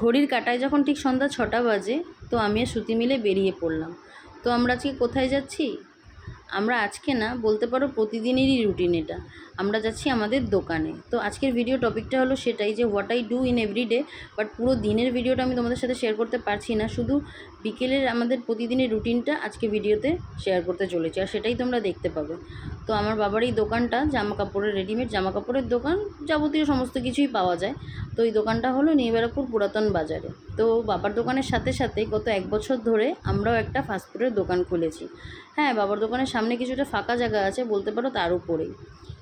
ঘড়ির কাটায় যখন ঠিক সন্ধ্যা ছটা বাজে, তো আমি আর শ্রুতি মিলে বেরিয়ে পড়লাম। তো আমরা আজকে কোথায় যাচ্ছি? আমরা আজকে না, বলতে পারো প্রতিদিনেরই রুটিন এটা। আমরা যাচ্ছি আমাদের দোকানে। তো আজকের ভিডিও টপিকটা হলো সেটাই যে what I do in every day but পুরো দিনের ভিডিওটা আমি তোমাদের সাথে শেয়ার করতে পারছি না। শুধু বিকেলের আমাদের প্রতিদিনের রুটিনটা আজকে ভিডিওতে শেয়ার করতে চলেছি, আর সেটাই তোমরা দেখতে পাবে। তো আমার বাবার এই দোকানটা জামা কাপড়ের রেডিমেড জামা কাপড়ের দোকান, যাবতীয় সমস্ত কিছুই পাওয়া যায়। তো এই দোকানটা হলো নিউবেরাপুর পুরাতন বাজারে। তো বাবার দোকানের সাথে সাথে গত এক বছর ধরে আমরাও একটা ফাস্টফুডের দোকান খুলেছি। হ্যাঁ বাবার দোকানের সামনে কিছুটা ফাঁকা জায়গা আছে, বলতে পারো তার উপরেই।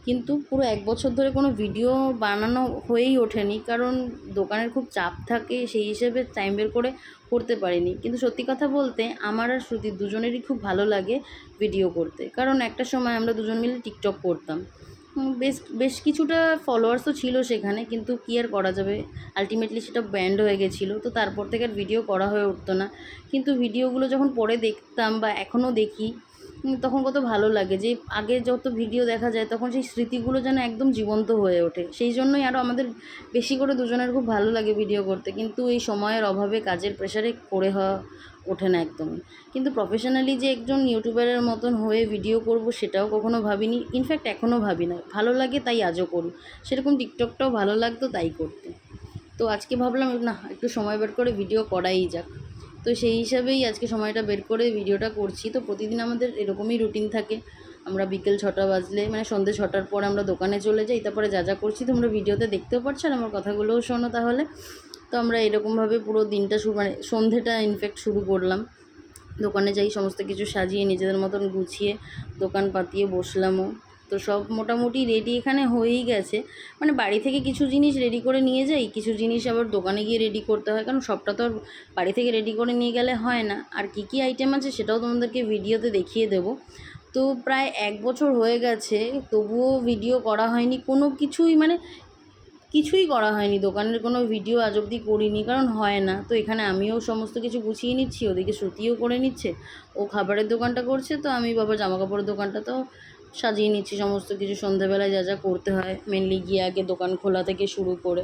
কিন্তু পুরো এক বছর ধরে কোনো ভিডিও বানানো হয়েই ওঠেনি, কারণ দোকানের খুব চাপ থাকে, সেই হিসেবে টাইম বের করে করতে পারিনি। কিন্তু সত্যি কথা বলতে, আমার আর শ্রুতি দুজনেরই খুব ভালো লাগে ভিডিও করতে। কারণ একটা সময় আমরা দুজন মিলে টিকটক করতাম। বেশ বেশ কিছুটা ফলোয়ার্সও ছিল সেখানে, কিন্তু কী আর করা যাবে? আলটিমেটলি সেটা ব্যান্ড হয়ে গেছিল, তো তারপর থেকে আর ভিডিও করা হয়ে উঠতো না। কিন্তু ভিডিওগুলো যখন পরে দেখতাম বা এখনও দেখি তখন কত ভালো লাগে যে আগে যত ভিডিও দেখা যায় তখন সেই স্মৃতিগুলো যেন একদম জীবন্ত হয়ে ওঠে। সেই জন্যই আরও আমাদের বেশি করে দুজনের খুব ভালো লাগে ভিডিও করতে। কিন্তু এই সময়ের অভাবে কাজের প্রেশারে করে হওয়া ওঠে না একদমই। কিন্তু প্রফেশনালি যে একজন ইউটিউবারের মতন হয়ে ভিডিও করব সেটাও কখনো ভাবিনি। ইনফ্যাক্ট এখনও ভাবি না। ভালো লাগে তাই আজও করি সেরকম টিকটকটাও ভালো লাগতো তাই করতে। তো আজকে ভাবলাম, না, একটু সময় বের করে ভিডিও করাই যাক। তো সেই হিসাবেই আজকে সময়টা বের করে ভিডিওটা করছি। তো প্রতিদিন আমাদের এরকমই রুটিন থাকে। আমরা বিকেল ছটা বাজলে মানে সন্ধ্যে ছটার পর আমরা দোকানে চলে যাই, তারপরে যা যা করছি তোমরা ভিডিওতে দেখতেও পারছ আর আমার কথাগুলোও শোনো তাহলে। তো আমরা এরকমভাবে পুরো দিনটা শুরু মানে সন্ধেটা ইনফ্যাক্ট শুরু করলাম। দোকানে যাই, সমস্ত কিছু সাজিয়ে নিজেদের মতন গুছিয়ে দোকান পাতিয়ে বসলামও। তো সব মোটামুটি রেডি এখানে হয়েই গেছে। মানে বাড়ি থেকে কিছু জিনিস রেডি করে নিয়ে যাই, কিছু জিনিস আবার দোকানে গিয়ে রেডি করতে হয়, কারণ সবটা তো আর বাড়ি থেকে রেডি করে নিয়ে গেলে হয় না। আর কী কী আইটেম আছে সেটাও তোমাদেরকে ভিডিওতে দেখিয়ে দেবো। তো প্রায় এক বছর হয়ে গেছে, তবুও ভিডিও করা হয়নি। কোনো কিছুই মানে কিছুই করা হয়নি। দোকানের কোনো ভিডিও আজ অবধি করিনি, কারণ হয় না। তো এখানে আমিও সমস্ত কিছু গুছিয়ে নিচ্ছি, ওদিকে শ্রুতিও করে নিচ্ছে, ও খাবারের দোকানটা করছে, তো আমি বাবা জামা কাপড়ের দোকানটা তো সাজিয়ে নিচ্ছি, সমস্ত কিছু সন্ধেবেলায় যা যা করতে হয় মেনলি গিয়ে আগে দোকান খোলা থেকে শুরু করে।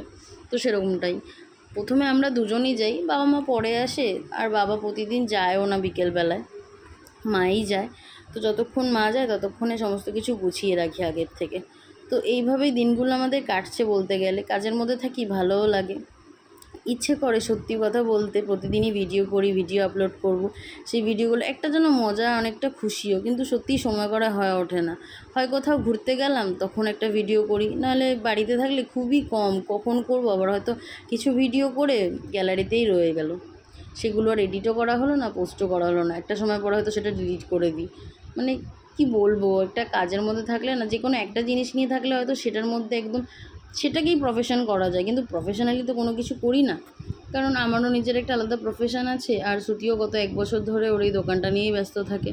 তো সেরকমটাই। প্রথমে আমরা দুজনই যাই, বাবা মা পরে আসে, আর বাবা প্রতিদিন যায়ও না বিকেলবেলায়। মাই যায়। তো যতক্ষণ মা যায়, ততক্ষণে সমস্ত কিছু গুছিয়ে রাখি আগের থেকে। তো এইভাবেই দিনগুলো আমাদের কাটছে বলতে গেলে। কাজের মধ্যে থাকি, ভালোও লাগে। ইচ্ছে করে সত্যি কথা বলতে প্রতিদিনই ভিডিও করি, ভিডিও আপলোড করব। সেই ভিডিওগুলো একটা যেন মজা অনেকটা খুশিও, কিন্তু সত্যিই সময় করা হয়ে ওঠে না। হয় কোথাও ঘুরতে গেলাম, তখন একটা ভিডিও করি। নাহলে বাড়িতে থাকলে খুবই কম, কখন করব? আবার হয়তো কিছু ভিডিও করে গ্যালারিতেই রয়ে গেল। সেগুলো আর এডিটও করা হলো না পোস্টও করা হলো না। একটা সময় পরে হয়তো সেটা ডিলিট করে দিই। মানে কি বলব, একটা কাজের মধ্যে থাকলে না যে কোনো একটা জিনিস নিয়ে থাকলে হয়তো সেটার মধ্যে একদম সেটাকেই প্রফেশন করা যায়। কিন্তু প্রফেশনালি তো কোনো কিছু করি না। কারণ আমারও নিজের একটা আলাদা প্রফেশন আছে, আর শ্রুতিও গত এক বছর ধরে ওর এই দোকানটা নিয়েই ব্যস্ত থাকে।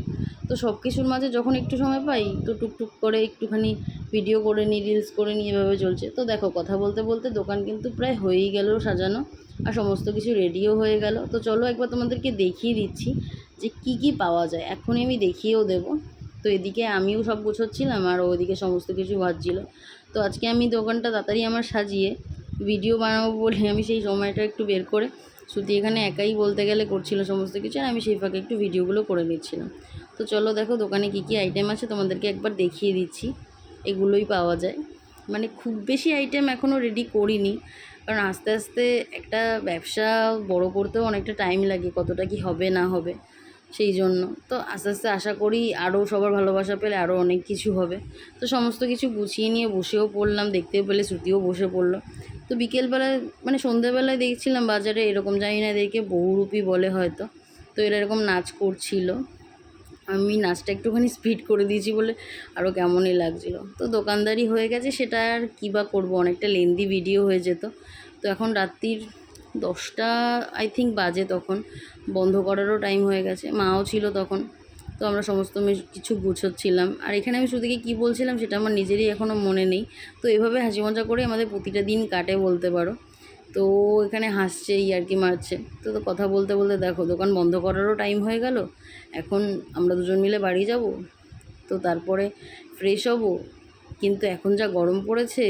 তো সব কিছুর মাঝে যখন একটু সময় পাই, তো টুকটুক করে একটুখানি ভিডিও করে নিই রিলস করে নিই, এভাবে চলছে। তো দেখো, কথা বলতে বলতে দোকান কিন্তু প্রায় হয়েই গেল সাজানো, আর সমস্ত কিছু রেডিও হয়ে গেল। তো চলো একবার তোমাদেরকে দেখিয়ে দিচ্ছি যে কি কি পাওয়া যায়। এখনই আমি দেখিয়েও দেবো। তো এদিকে আমিও সব গুছোচ্ছিলাম আর ওইদিকে সমস্ত কিছু ভাজছিল। তো আজকে আমি দোকানটা তাড়াতাড়ি আমার সাজিয়ে ভিডিও বানাবো বলে আমি সেই সময়টা একটু বের করে শ্রুতি এখানে একাই বলতে গেলে করছিল সমস্ত কিছু আর আমি সেই ফাঁকে একটু ভিডিওগুলো করে নিচ্ছিলাম। তো চলো দেখো দোকানে কী কী আইটেম আছে, তোমাদেরকে একবার দেখিয়ে দিচ্ছি। এগুলোই পাওয়া যায়। মানে খুব বেশি আইটেম এখনও রেডি করিনি। কারণ আস্তে আস্তে একটা ব্যবসা বড় করতেও অনেকটা টাইম লাগে কতটা কি হবে না হবে। সেই জন্য। তো আস্তে আস্তে আশা করি আরও সবার ভালোবাসা পেলে আরও অনেক কিছু হবে। তো সমস্ত কিছু গুছিয়ে নিয়ে বসেও পড়লাম, দেখতেও পেলে শ্রুতিও বসে পড়ল। তো বিকেলবেলায় মানে সন্ধেবেলায় দেখছিলাম বাজারে এরকম জানি না এদেরকে বহুরূপী বলে হয়তো। তো এরা এরকম নাচ করছিল। আমি নাচটা একটুখানি স্পিড করে দিয়েছি বলে আরও কেমনই লাগছিল। তো দোকানদারি হয়ে গেছে, সেটা আর কী বা করব? অনেকটা লেন্দি ভিডিও হয়ে যেত। তো এখন রাত্রির দশটা আই থিঙ্ক বাজে তখন। বন্ধ করারও টাইম হয়ে গেছে। মাও ছিল তখন। তো আমরা সমস্ত কিছু গুছোচ্ছিলাম। আর এখানে আমি শুধুকে কী বলছিলাম সেটা আমার নিজেরই এখনও মনে নেই। তো এভাবে হাসি মজা করে আমাদের প্রতিটা দিন কাটে বলতে পারো। তো এখানে হাসছে, ইয়ার্কি মারছে। তো তো কথা বলতে বলতে দেখো, দোকান বন্ধ করারও টাইম হয়ে গেল। এখন আমরা দুজন মিলে বাড়ি যাব। তো তারপরে ফ্রেশ হব। কিন্তু এখন যা গরম পড়েছে,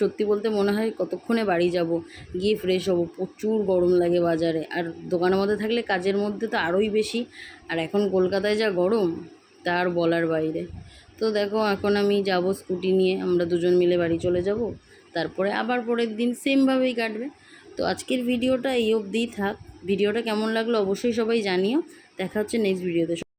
সত্যি বলতে মনে হয় কতক্ষণে বাড়ি যাব? গিয়ে ফ্রেশ হব, প্রচুর গরম লাগে বাজারে। আর দোকানের মধ্যে থাকলে কাজের মধ্যে তো আরোই বেশি। আর এখন কলকাতায় যা গরম তার বলার বাইরে। তো দেখো, এখন আমি যাব স্কুটি নিয়ে, আমরা দুজন মিলে বাড়ি চলে যাব। তারপরে আবার পরের দিন সেমভাবেই কাটবে। তো আজকের ভিডিওটা এই অবধিই থাক। ভিডিওটা কেমন লাগল অবশ্যই সবাই জানিও। দেখা হচ্ছে নেক্সট ভিডিওতে